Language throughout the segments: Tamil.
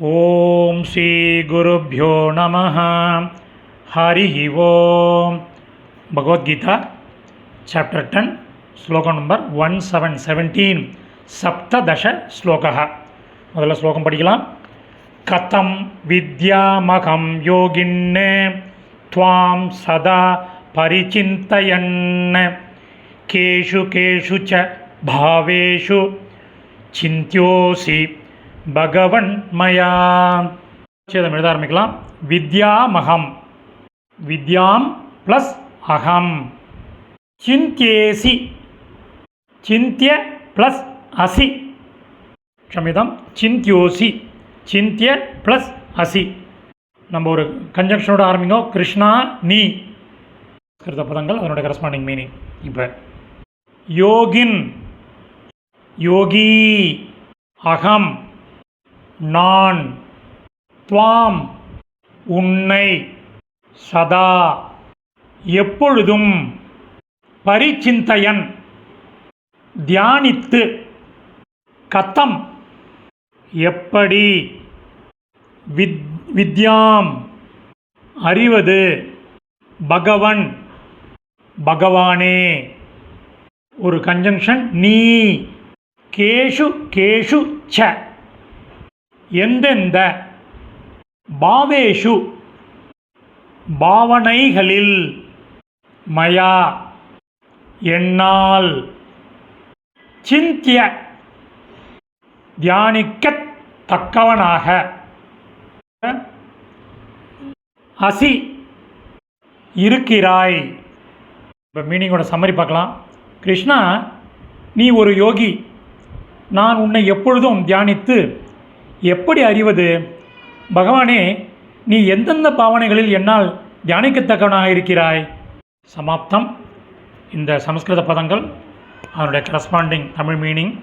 ఓం శ్రీ గురుభ్యో నమ. హరి ఓం. భగవద్గీత చాప్టర్ టెన్ శ్లోకం నంబర్ వన్ సెవెన్ సెవెంటీన్ సప్తదశ శ్లోక. మొదల శ్లోకం படிக்கலாம் కథం విద్యామహం యోగిన్ త్వాం సదా పరిచింతయన్ కేషు కేషు చ భావేషు చింత్యోసి பகவன் மயா. சேதம் எழுத ஆரம்பிக்கலாம். வித்யாமகம். வித்யாம் ப்ளஸ் அகம். சிந்தியேசி. சிந்திய ப்ளஸ் அசி. க்ஷமிதம் சிந்தியோசி. சிந்திய ப்ளஸ் அசி. நம்ம ஒரு கன்ஜங்ஷனோட ஆரம்பிங்க. கிருஷ்ணா நீ. கிருத பதங்கள் அதனுடைய கரஸ்பாண்டிங் மீனிங் இப்போ யோகின். யோகி. அகம். நான் துவாம் உன்னை சதா எப்பொழுதும் பரிச்சிந்தையன். தியானித்து கத்தம் எப்படி வித் வித்யாம் அறிவது பகவன் பகவானே. ஒரு கன்ஜங்ஷன் நீ கேஷு கேஷு ச. எந்தெந்த பாவேஷு பாவனைகளில் மயா என்னால் சிந்திய தியானிக்கத் தக்கவனாக அசி இருக்கிறாய். இப்போ மீனிங்கோட சம்மரி பார்க்கலாம். கிருஷ்ணா நீ ஒரு யோகி நான் உன்னை எப்பொழுதும் தியானித்து எப்படி அறிவது? பகவானே நீ எந்தெந்த பாவனைகளில் என்னால் தியானிக்கத்தக்கவனாக இருக்கிறாய்? சமாப்தம். இந்த சமஸ்கிருத பதங்கள் அதனுடைய கரஸ்பாண்டிங் தமிழ் மீனிங்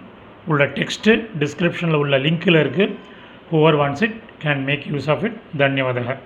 உள்ள டெக்ஸ்ட்டு டிஸ்கிரிப்ஷனில் உள்ள லிங்க்கில் இருக்குது whoever wants it can make use of it தன்யவாதக